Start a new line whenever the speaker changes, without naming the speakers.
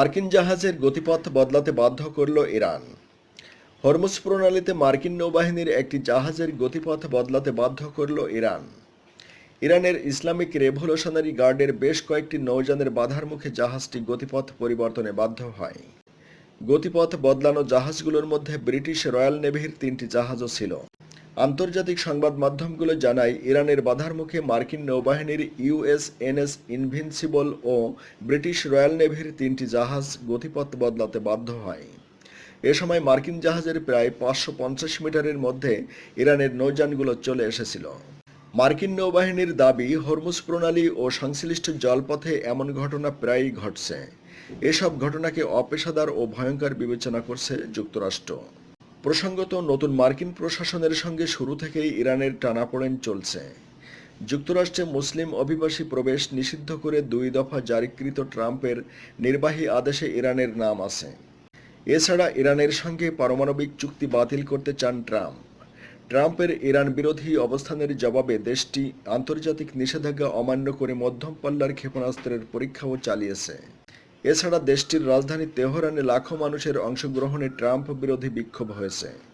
মার্কিন জাহাজের গতিপথ বদলাতে বাধ্য করল ইরান। হরমুজ প্রণালীতে মার্কিন নৌবাহিনীর একটি জাহাজের গতিপথ বদলাতে বাধ্য করল ইরান। ইরানের ইসলামিক রেভলিউশনারি গার্ডের বেশ কয়েকটি নৌযানের বাধার মুখে জাহাজটি গতিপথ পরিবর্তনে বাধ্য হয়। গতিপথ বদলানো জাহাজগুলোর মধ্যে ব্রিটিশ রয়্যাল নেভির তিনটি জাহাজও ছিল। আন্তর্জাতিক সংবাদ মাধ্যমগুলো জানায়, ইরানের বাধার মুখে মার্কিন নৌবাহিনীর ইউএসএনএস ইনভিনসিবল ও ব্রিটিশ রয়্যাল নেভির তিনটি জাহাজ গতিপথ বদলাতে বাধ্য হয়। এ সময় মার্কিন জাহাজের প্রায় পাঁচশো পঞ্চাশ মিটারের মধ্যে ইরানের নৌযানগুলো চলে এসেছিল। মার্কিন নৌবাহিনীর দাবি, হরমুজ প্রণালী ও সংশ্লিষ্ট জলপথে এমন ঘটনা প্রায়ই ঘটছে। এসব ঘটনাকে অপেশাদার ও ভয়ঙ্কর বিবেচনা করছে যুক্তরাষ্ট্র। প্রসঙ্গত, নতুন মার্কিন প্রশাসনের সঙ্গে শুরু থেকেই ইরানের টানাপোড়েন চলছে। যুক্তরাষ্ট্রে মুসলিম অভিবাসী প্রবেশ নিষিদ্ধ করে দুই দফা জারিকৃত ট্রাম্পের নির্বাহী আদেশে ইরানের নাম আছে। এছাড়া ইরানের সঙ্গে পারমাণবিক চুক্তি বাতিল করতে চান ট্রাম্প। ট্রাম্পের ইরান বিরোধী অবস্থানের জবাবে দেশটি আন্তর্জাতিক নিষেধাজ্ঞা অমান্য করে মধ্যম পাল্লার ক্ষেপণাস্ত্রের পরীক্ষাও চালিয়েছে। এছাড়া দেশটির রাজধানী তেহরানে লাখো মানুষের অংশগ্রহণে ট্রাম্প বিরোধী বিক্ষোভ হয়েছে।